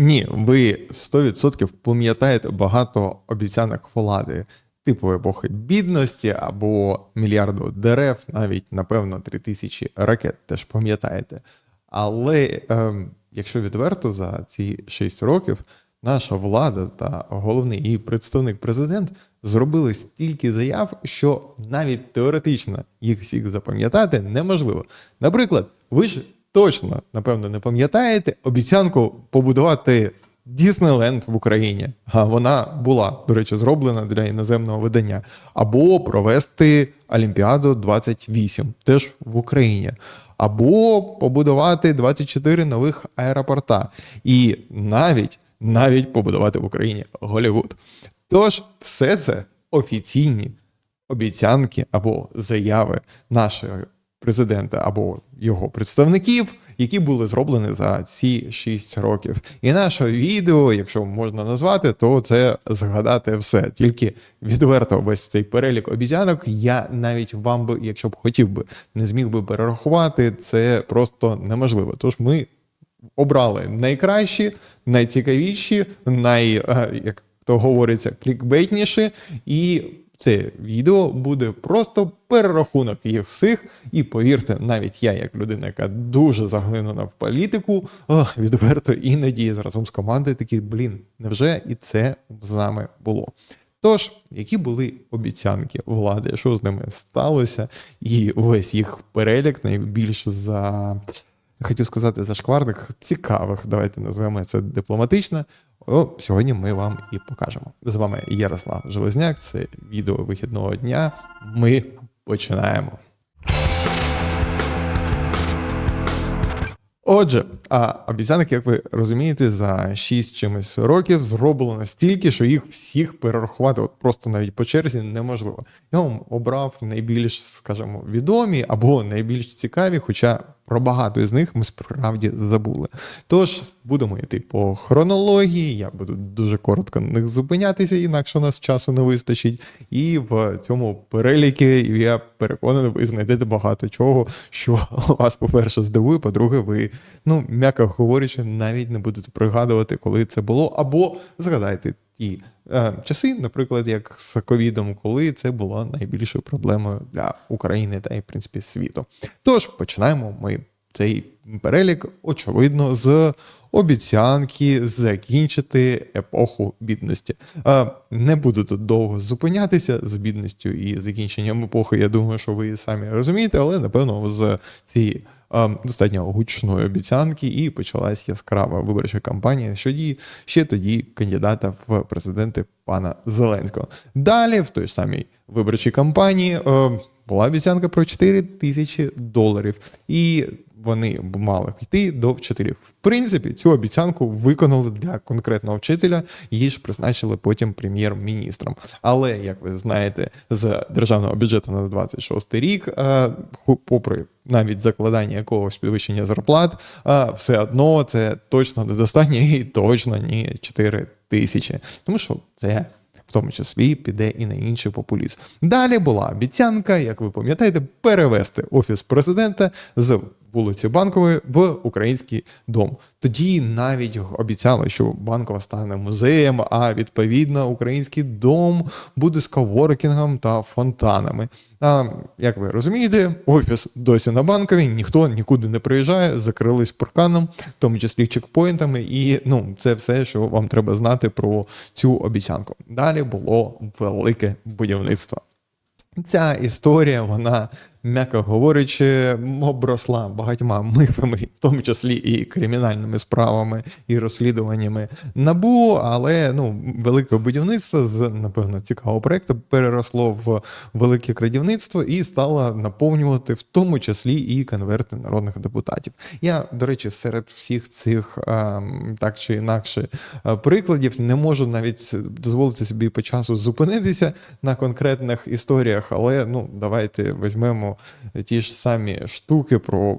Ні, ви 100% пам'ятаєте багато обіцянок влади, типу епохи бідності або мільярду дерев, навіть, напевно, 3000 ракет теж пам'ятаєте. Але ем, якщо відверто за ці 6 років наша влада та головний її представник президент зробили стільки заяв, що навіть теоретично їх всіх запам'ятати неможливо. Наприклад, ви ж точно, напевно, не пам'ятаєте обіцянку побудувати Діснейленд в Україні. А вона була, до речі, зроблена для іноземного видання. Або провести Олімпіаду 28 теж в Україні. Або побудувати 24 нових аеропорта. І навіть навіть побудувати в Україні Голівуд. Тож, все це офіційні обіцянки або заяви нашого президента або його представників, які були зроблені за ці 6 років. І наше відео, якщо можна назвати, то це згадати все. Тільки відверто весь цей перелік обіцянок. Я навіть вам би, якщо б хотів би, не зміг би перерахувати. Це просто неможливо. Тож ми обрали найкращі, найцікавіші, най, е, як то говориться, клікбейтніші. І це відео буде просто перерахунок їх всіх. І повірте, навіть я, як людина, яка дуже заглинена в політику, ох, відверто іноді разом з командою такі, блін, невже і це з нами було? Тож, які були обіцянки влади, що з ними сталося, і весь їх перелік найбільш за хотів сказати зашкварних, цікавих. Давайте назвемо це дипломатично. О, Сьогодні ми вам і покажемо. З вами Ярослав Железняк. Це відео вихідного дня. Ми починаємо. Отже, а обіцянок, як ви розумієте, за 6 чимось років зроблено настільки, що їх всіх перерахувати от просто навіть по черзі неможливо. Я вам обрав найбільш, скажімо, відомі або найбільш цікаві, хоча про багато з них ми справді забули. Тож будемо йти по хронології. Я буду дуже коротко на них зупинятися, інакше у нас часу не вистачить. І в цьому переліку я переконаний, ви знайдете багато чого, що вас, по-перше, здивує, по-друге, ви, ну, м'яко говорячи, навіть не будете пригадувати, коли це було, або згадайте. Ті е, часи, наприклад, як з ковідом, коли це було найбільшою проблемою для України та й в принципі світу. Тож починаємо ми цей перелік, очевидно, з обіцянки закінчити епоху бідності. Е, не буду тут довго зупинятися з бідністю і закінченням епохи. Я думаю, що ви самі розумієте, але напевно з цієї. Достатньо гучної обіцянки, і почалась яскрава виборча кампанія щодо ще тоді кандидата в президенти пана Зеленського. Далі, в той самій виборчій кампанії, е, була обіцянка про 4 тисячі доларів. І вони мали йти до вчителів. В принципі, цю обіцянку виконали для конкретного вчителя, її ж призначили потім прем'єр-міністром. Але як ви знаєте, з державного бюджету на 26 рік, е, попри навіть закладання якогось підвищення зарплат, е, все одно це точно недостатньо і точно ні 4 тисячі, тому що це в тому числі піде і на інший популізм. Далі була обіцянка, як ви пам'ятаєте, перевести офіс президента з вулиці Банкової в український дом. Тоді навіть обіцяли, що банкова стане музеєм, а відповідно український дом буде з коворкінгом та фонтанами. А як ви розумієте, офіс досі на банковій, ніхто нікуди не приїжджає, закрились парканом, в тому числі чекпоінтами, і ну це все, що вам треба знати про цю обіцянку. Далі було велике будівництво. Ця історія, вона м'яко говорячи, обросла багатьма мифами, в тому числі і кримінальними справами і розслідуваннями набу, але ну, велике будівництво з напевно цікавого проекту переросло в велике крадівництво і стало наповнювати в тому числі і конверти народних депутатів. Я, до речі, серед всіх цих так чи інакше прикладів не можу навіть дозволити собі по часу зупинитися на конкретних історіях, але ну давайте візьмемо ті ж самі штуки про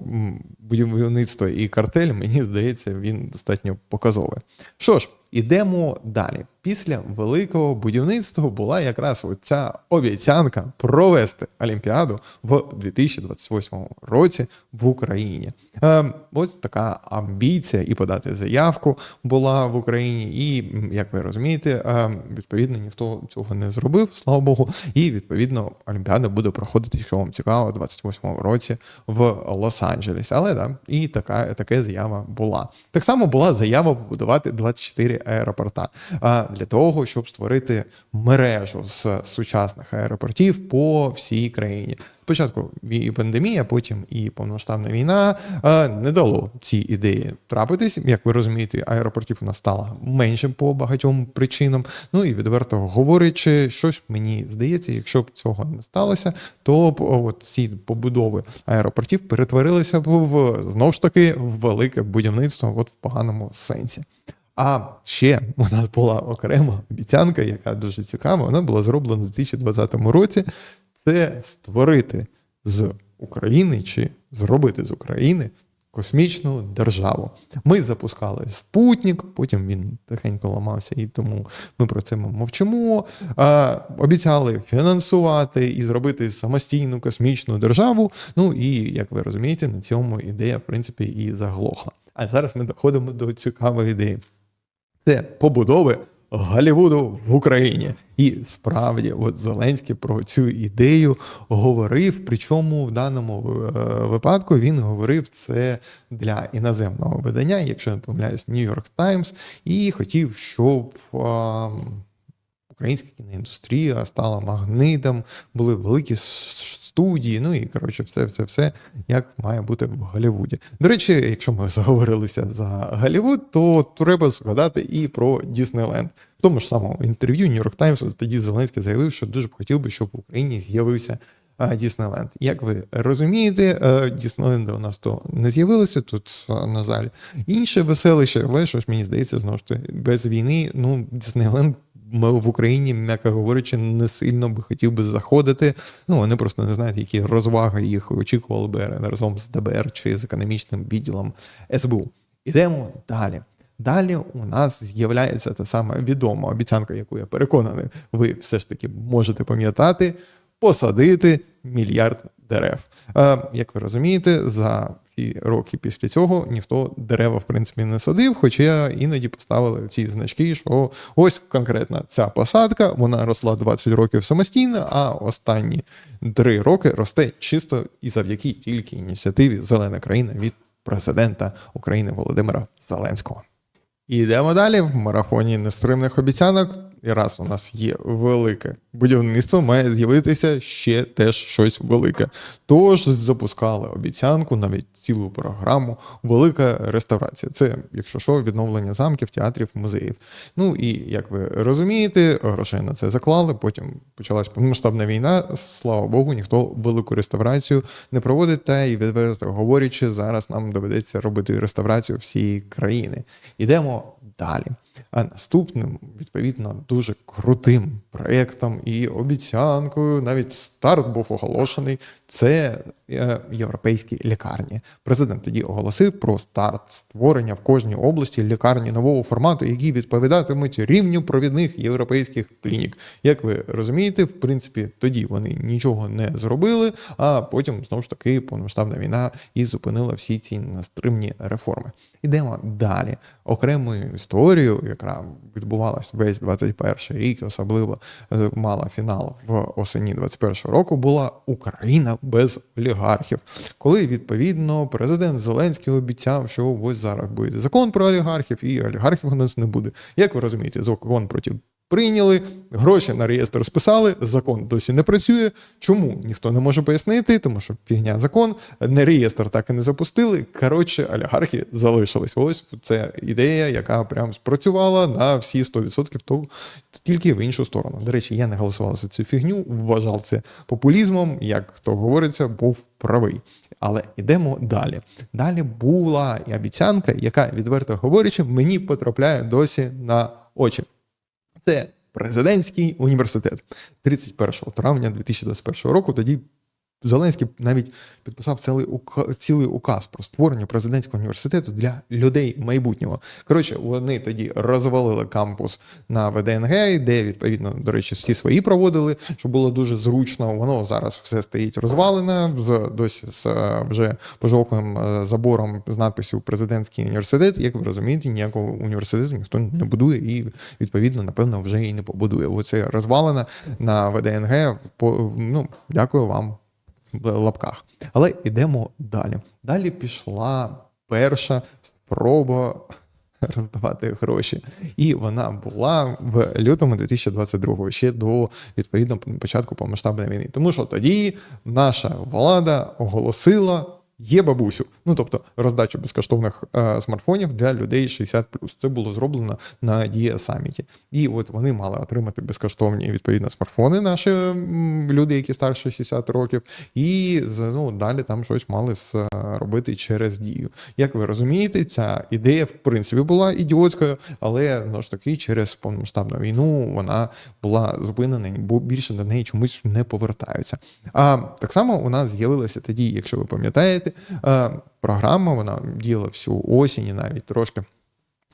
будівництво і картель, мені здається, він достатньо показовий. Що ж, ідемо далі. Після великого будівництва була якраз оця обіцянка провести Олімпіаду в 2028 році в Україні. Е, ось така амбіція і подати заявку була в Україні, і як ви розумієте, е, відповідно ніхто цього не зробив, слава Богу. І відповідно Олімпіада буде проходити, якщо вам цікаво, у 28 році в Лос-Анджелесі. Але да, і така така заява була. Так само була заява побудувати 24 аеропорта для того, щоб створити мережу з сучасних аеропортів по всій країні. Спочатку і пандемія, потім і повномасштабна війна не дало ці ідеї трапитись. Як ви розумієте, аеропортів у нас стало менше по багатьом причинам. Ну і відверто говорячи, щось мені здається, якщо б цього не сталося, то б от ці побудови аеропортів перетворилися б в знову ж таки велике будівництво, от в поганому сенсі. А ще нас була окрема обіцянка, яка дуже цікава. Вона була зроблена у 2020 році. Це створити з України чи зробити з України космічну державу. Ми запускали спутник, потім він тихенько ламався, і тому ми про це мовчимо. А, обіцяли фінансувати і зробити самостійну космічну державу. Ну і як ви розумієте, на цьому ідея в принципі і заглохла. А зараз ми доходимо до цікавої ідеї це побудови Голлівуду в Україні. І справді, от Зеленський про цю ідею говорив. Причому в даному е, випадку він говорив це для іноземного видання, якщо не помиляюсь, York Times, і хотів, щоб. Українська кіноіндустрія стала магнитом, були великі студії, ну і коротше, все, все, все як має бути в Голлівуді. До речі, якщо ми заговорилися за Голлівуд, то треба згадати і про Діснейленд. В тому ж самому інтерв'ю York Times тоді Зеленський заявив, що дуже б хотів би, щоб в Україні з'явився Діснейленд. Як ви розумієте, е, Діснейленда у нас то не з'явилося тут, на жаль, інше веселище, але щось мені здається, знову ж таки, без війни, ну, Діснейленд в Україні, м'яко говорячи, не сильно би хотів би заходити. Ну, вони просто не знають, які розваги їх очікували би разом з ДБР чи з економічним відділом СБУ. Ідемо далі. Далі у нас з'являється та сама відома обіцянка, яку я переконаний, ви все ж таки можете пам'ятати, посадити мільярд дерев. Е, як ви розумієте, за ці роки після цього ніхто дерева в принципі не садив, хоча іноді поставили ці значки, що ось конкретно ця посадка вона росла 20 років самостійно, а останні 3 роки росте чисто і завдяки тільки ініціативі Зелена країна від президента України Володимира Зеленського. І йдемо далі в марафоні нестримних обіцянок. І раз у нас є велике будівництво, має з'явитися ще теж щось велике. Тож запускали обіцянку, навіть цілу програму, велика реставрація. Це, якщо що, відновлення замків, театрів, музеїв. Ну і як ви розумієте, грошей на це заклали. Потім почалась повномасштабна війна. Слава Богу, ніхто велику реставрацію не проводить. Та і відверто говорячи, зараз нам доведеться робити реставрацію всієї країни. Ідемо далі. А наступним, відповідно, дуже крутим проєктом і обіцянкою, навіть старт був оголошений. Це е, європейські лікарні. Президент тоді оголосив про старт створення в кожній області лікарні нового формату, які відповідатимуть рівню провідних європейських клінік. Як ви розумієте, в принципі, тоді вони нічого не зробили, а потім знову ж таки повномасштабна війна і зупинила всі ці нестримні реформи. Ідемо далі. Окремою історією, яка відбувалась весь 21 рік, особливо е, мала фінал в осені 21 року, була Україна без олігархів. Коли відповідно президент Зеленський обіцяв, що ось зараз буде закон про олігархів, і олігархів у нас не буде. Як ви розумієте, закон проти Прийняли, гроші на реєстр списали, закон досі не працює. Чому ніхто не може пояснити, тому що фігня закон, не реєстр так і не запустили. Коротше, олігархи залишились. Ось це ідея, яка прям спрацювала на всі 100%, то тільки в іншу сторону. До речі, я не голосував за цю фігню, вважав це популізмом, як то говориться, був правий. Але йдемо далі. Далі була і обіцянка, яка, відверто говорячи, мені потрапляє досі на очі. Це президентський університет 31 травня 2021 року. Тоді Зеленський навіть підписав цілий ука- цілий указ про створення президентського університету для людей майбутнього. Коротше, вони тоді розвалили кампус на ВДНГ, де відповідно, до речі, всі свої проводили, що було дуже зручно. Воно зараз все стоїть розвалене, з досі з е, вже пожовклим е, забором з надписів президентський університет. Як ви розумієте, ніякого університету ніхто не будує і відповідно, напевно, вже і не побудує. Оце розвалена на ВДНГ. Ну дякую вам лапках. Але йдемо далі. Далі пішла перша спроба роздавати гроші. І вона була в лютому 2022 ще до відповідно початку повномасштабної війни. Тому що тоді наша влада оголосила. Є бабусю, ну тобто роздачу безкоштовних е, смартфонів для людей 60+. Це було зроблено на Дія саміті. І от вони мали отримати безкоштовні відповідно смартфони, наші люди, які старше 60 років, і ну, далі там щось мали е, робити через дію. Як ви розумієте, ця ідея в принципі була ідіотською, але ну ж таки через повномасштабну війну вона була зупинена, бо більше до неї чомусь не повертаються. А так само у нас з'явилася тоді, якщо ви пам'ятаєте, е, програма вона діяла всю осінь і навіть трошки.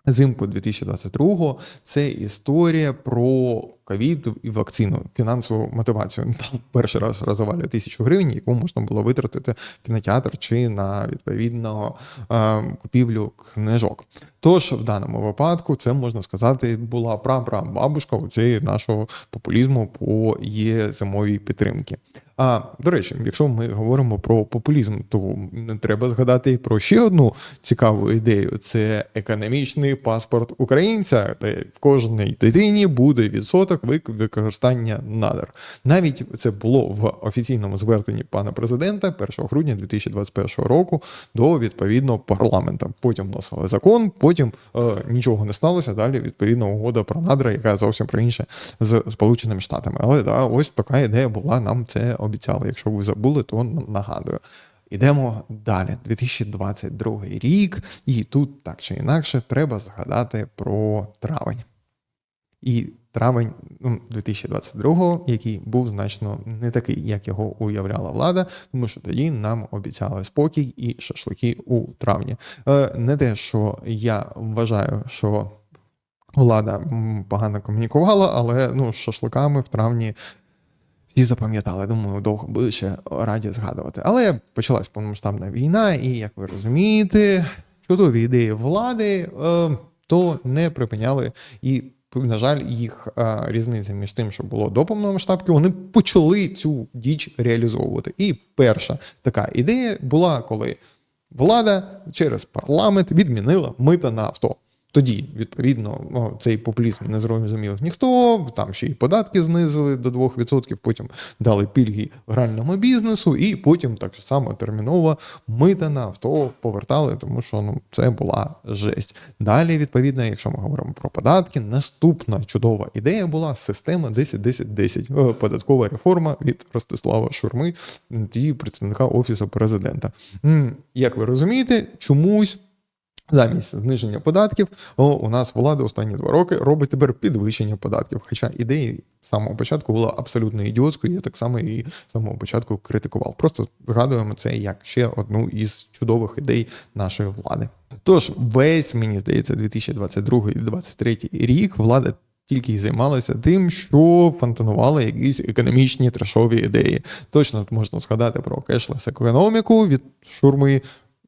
Зимку 2022-го це історія про ковід і вакцину, фінансову мотивацію. Там перший раз розвалює тисячу гривень, яку можна було витратити в кінотеатр чи на відповідно е, купівлю книжок. Тож в даному випадку це можна сказати була прапрабабушка у цієї нашого популізму по є зимовій підтримки. А до речі, якщо ми говоримо про популізм, то не треба згадати і про ще одну цікаву ідею: це економічний паспорт українця, де в кожній дитині буде відсоток вик- використання надр. Навіть це було в офіційному зверненні пана президента 1 грудня 2021 року до відповідного парламента. Потім вносили закон, потім е, нічого не сталося. Далі відповідно угода про надра, яка зовсім про інше з Сполученими Штатами. Але да, ось така ідея була. Нам це обіцяли. Якщо ви забули, то нагадую. Ідемо далі. 2022 рік, і тут так чи інакше треба згадати про травень. І травень ну, 2022, який був значно не такий, як його уявляла влада, тому що тоді нам обіцяли спокій і шашлики у травні. Е, не те, що я вважаю, що влада погано комунікувала, але ну, з шашликами в травні всі запам'ятали. Думаю, довго буде ще раді згадувати. Але почалась повномасштабна війна, і як ви розумієте, чудові ідеї влади е, то не припиняли і. На жаль, їх е, різниця між тим, що було до повномасштабки, вони почали цю діч реалізовувати. І перша така ідея була, коли влада через парламент відмінила мита на авто. Тоді, відповідно, ну, цей популізм не зрозумів ніхто. Там ще й податки знизили до 2%, потім дали пільги гральному бізнесу, і потім так само терміново мита на авто повертали, тому що ну це була жесть. Далі, відповідно, якщо ми говоримо про податки, наступна чудова ідея була система 10-10-10. Е, Податкова реформа від Ростислава Шурми, тоді представника офісу президента. Як ви розумієте, чомусь. Замість зниження податків у нас влада останні два роки робить тепер підвищення податків. Хоча ідеї з самого початку була абсолютно ідіотською, я так само і з самого початку критикував. Просто згадуємо це як ще одну із чудових ідей нашої влади. Тож весь мені здається, 2022 і 2023 рік влада. Тільки й займалася тим, що фонтанувала якісь економічні трешові ідеї. Точно можна згадати про кешлес економіку від шурми,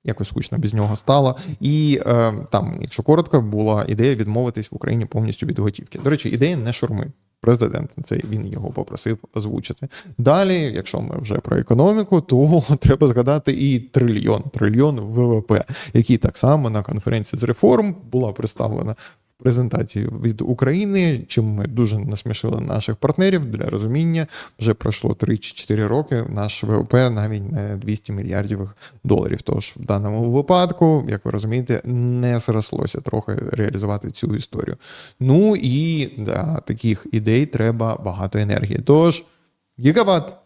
якось скучно без нього стало. І е, там, якщо коротко, була ідея відмовитись в Україні повністю від готівки. До речі, ідея не шурми. Президент це він його попросив озвучити. Далі, якщо ми вже про економіку, то треба згадати і трильйон, трильйон ВВП, який так само на конференції з реформ була представлена презентації від України, чим ми дуже насмішили наших партнерів для розуміння. Вже пройшло 3 чи 4 роки. Наш ВВП навіть не 200 мільярдів доларів. Тож в даному випадку, як ви розумієте, не зрослося трохи реалізувати цю історію. Ну і для таких ідей треба багато енергії. Тож гігаватт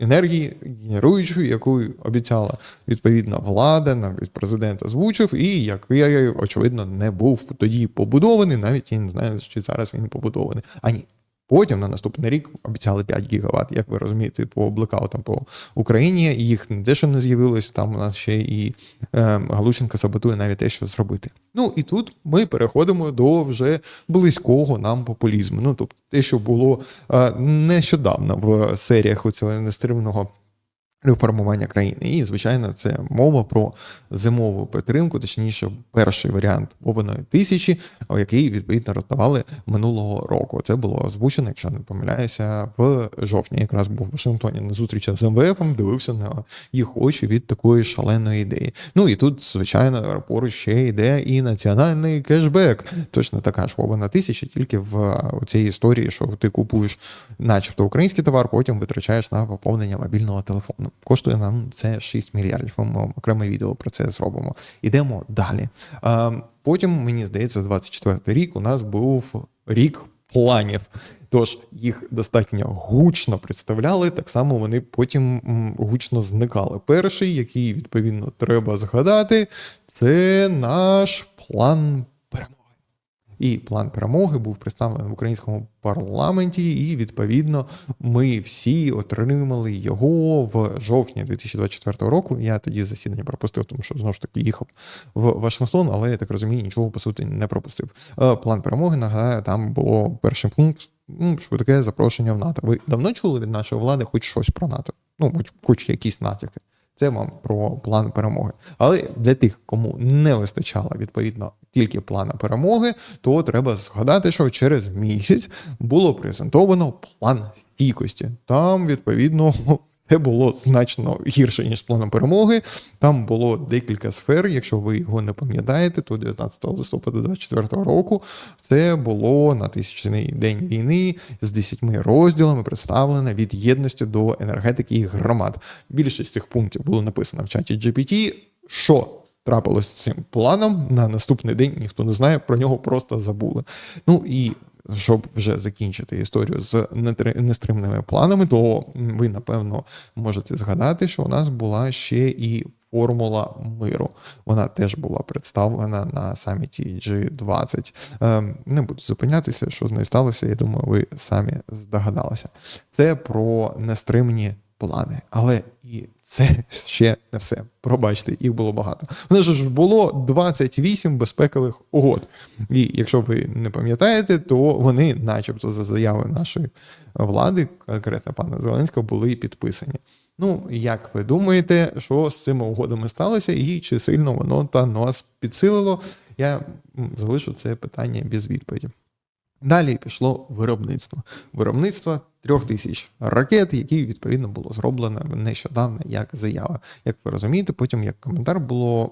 енергії, генеруючої, яку обіцяла відповідна влада, навіть президент озвучив, і який, очевидно, не був тоді побудований, навіть я не знаю, чи зараз він побудований. А ні, Потім на наступний рік обіцяли 5 гігават. Як ви розумієте, по блекаутам по Україні їх не те, що не з'явилося, там у нас ще і е, Галученка саботує навіть те, що зробити. Ну і тут ми переходимо до вже близького нам популізму. Ну тобто те, що було е, нещодавно в серіях у цього нестримного реформування країни. І, звичайно, це мова про зимову підтримку, точніше, перший варіант Овиної тисячі, який відповідно роздавали минулого року. Це було озвучено, якщо не помиляюся, в жовтні. Якраз був в Вашингтоні на зустрічі з МВФ, дивився на їх очі від такої шаленої ідеї. Ну і тут, звичайно, поруч ще йде і національний кешбек. Точно така ж Овина тисяча, тільки в цій історії, що ти купуєш, начебто, український товар, потім витрачаєш на поповнення мобільного телефону. Коштує нам це 6 мільярдів. Ми окреме відео про це зробимо. Ідемо далі. Потім, мені здається, 24 рік у нас був рік планів. Тож їх достатньо гучно представляли, так само вони потім гучно зникали. Перший, який відповідно треба згадати, це наш план. І план перемоги був представлений в українському парламенті, і відповідно ми всі отримали його в жовтні 2024 року. Я тоді засідання пропустив, тому що знову ж таки їхав в Вашингтон, але я так розумію, нічого по суті не пропустив. Е, план перемоги нагадаю, там було перший пункт. Ну, швидке запрошення в НАТО. Ви давно чули від нашої влади хоч щось про НАТО? Ну, хоч, хоч якісь натяки. Це вам про план перемоги. Але для тих, кому не вистачало відповідно тільки плана перемоги, то треба згадати, що через місяць було презентовано план стійкості. Там відповідно це було значно гірше, ніж з планом перемоги. Там було декілька сфер. Якщо ви його не пам'ятаєте, то 19 листопада 2024 року це було на тисячний день війни з 10 розділами представлено від єдності до енергетики і громад. Більшість цих пунктів було написано в чаті GPT. Що трапилось з цим планом на наступний день? Ніхто не знає, про нього просто забули. Ну і щоб вже закінчити історію з нестримними планами, то ви напевно можете згадати, що у нас була ще і формула миру. Вона теж була представлена на саміті G20. Ем, не буду зупинятися, що з нею сталося. Я думаю, ви самі здогадалися. Це про нестримні плани, але і це ще не все. Пробачте, їх було багато. Вони ж було 28 безпекових угод. І якщо ви не пам'ятаєте, то вони, начебто, за заяви нашої влади, конкретно пана Зеленського, були підписані. Ну, як ви думаєте, що з цими угодами сталося, і чи сильно воно та нас підсилило? Я залишу це питання без відповіді. Далі пішло виробництво. Виробництво трьох тисяч ракет, які відповідно було зроблено нещодавно як заява. Як ви розумієте, потім як коментар було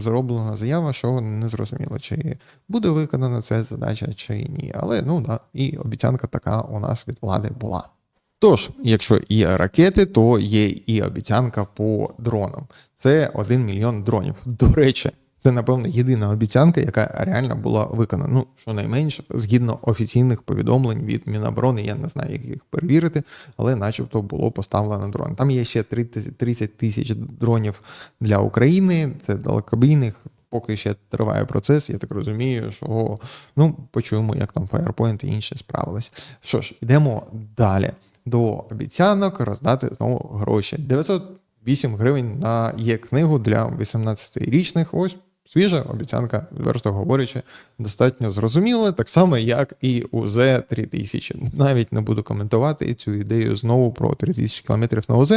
зроблена заява, що не зрозуміло, чи буде виконана ця задача, чи ні. Але ну да, і обіцянка така у нас від влади була. Тож, якщо є ракети, то є і обіцянка по дронам. Це 1 мільйон дронів. До речі. Це, напевно, єдина обіцянка, яка реально була виконана. Ну, щонайменш, згідно офіційних повідомлень від Міноборони, я не знаю, як їх перевірити, але начебто було поставлено дрон. Там є ще 30 тисяч дронів для України, це далекобійних. Поки ще триває процес, я так розумію, що ну почуємо, як там Firepoint і інші справились. Що ж, йдемо далі до обіцянок роздати знову гроші. 908 гривень на є книгу для 18-річних. Ось Свіжа обіцянка, відверто говорячи, достатньо зрозуміла, так само, як і у УЗ 3000. Навіть не буду коментувати цю ідею знову про 3000 км на УЗ,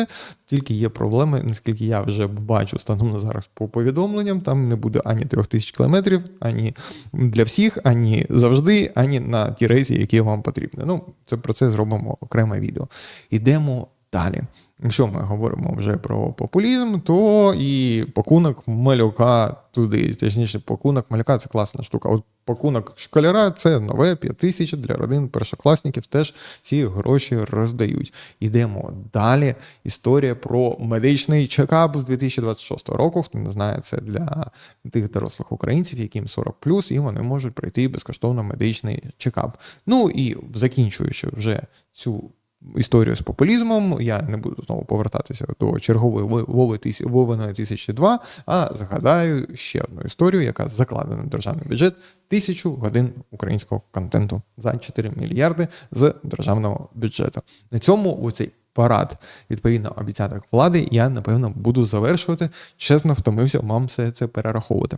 тільки є проблеми, наскільки я вже бачу станом на зараз по повідомленням, там не буде ані 3000 км, ані для всіх, ані завжди, ані на ті рейси, які вам потрібні. Ну, це про це зробимо окреме відео. Ідемо далі. Якщо ми говоримо вже про популізм, то і пакунок малюка туди, точніше, пакунок малюка це класна штука. От пакунок школяра це нове 5 тисяч для родин першокласників. Теж ці гроші роздають. Ідемо далі. Історія про медичний чекап з 2026 року. Хто не знає, це для тих дорослих українців, яким 40+, і вони можуть пройти безкоштовно медичний чекап. Ну і закінчуючи вже цю історію з популізмом. Я не буду знову повертатися до чергової Ви- Вови Вовиної 1002, а згадаю ще одну історію, яка закладена в державний бюджет тисячу годин українського контенту за 4 мільярди з державного бюджету. На цьому у цей парад відповідно обіцянок влади я напевно буду завершувати. Чесно, втомився вам все це перераховувати.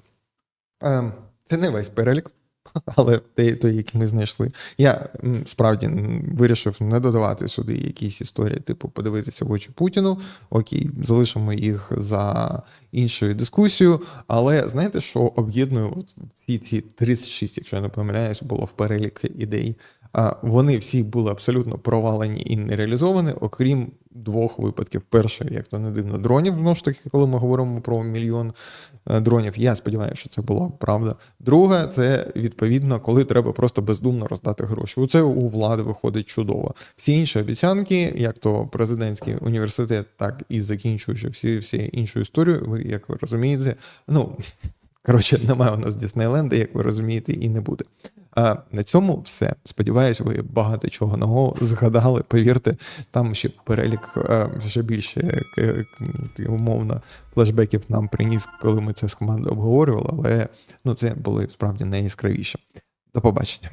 Ем, Це не весь перелік, але той, той, який ми знайшли. Я справді вирішив не додавати сюди якісь історії, типу подивитися в очі Путіну. Окей, залишимо їх за іншою дискусією. Але знаєте, що об'єднує от ці 36, якщо я не помиляюсь, було в перелік ідей. Вони всі були абсолютно провалені і не реалізовані, окрім двох випадків. Перший, як то не дивно, дронів. Знову ж таки, коли ми говоримо про мільйон е, дронів, я сподіваюся, що це була правда. Друге, це відповідно, коли треба просто бездумно роздати гроші. Це у влади виходить чудово. Всі інші обіцянки, як то президентський університет, так і закінчуючи всі, всі іншу історію, ви як ви розумієте, ну. Коротше, немає у нас Діснейленда, як ви розумієте, і не буде. А на цьому все. Сподіваюсь, ви багато чого нового згадали. Повірте, там ще перелік е, ще більше е, умовно флешбеків нам приніс, коли ми це з командою обговорювали, але ну це були справді найяскравіші. До побачення.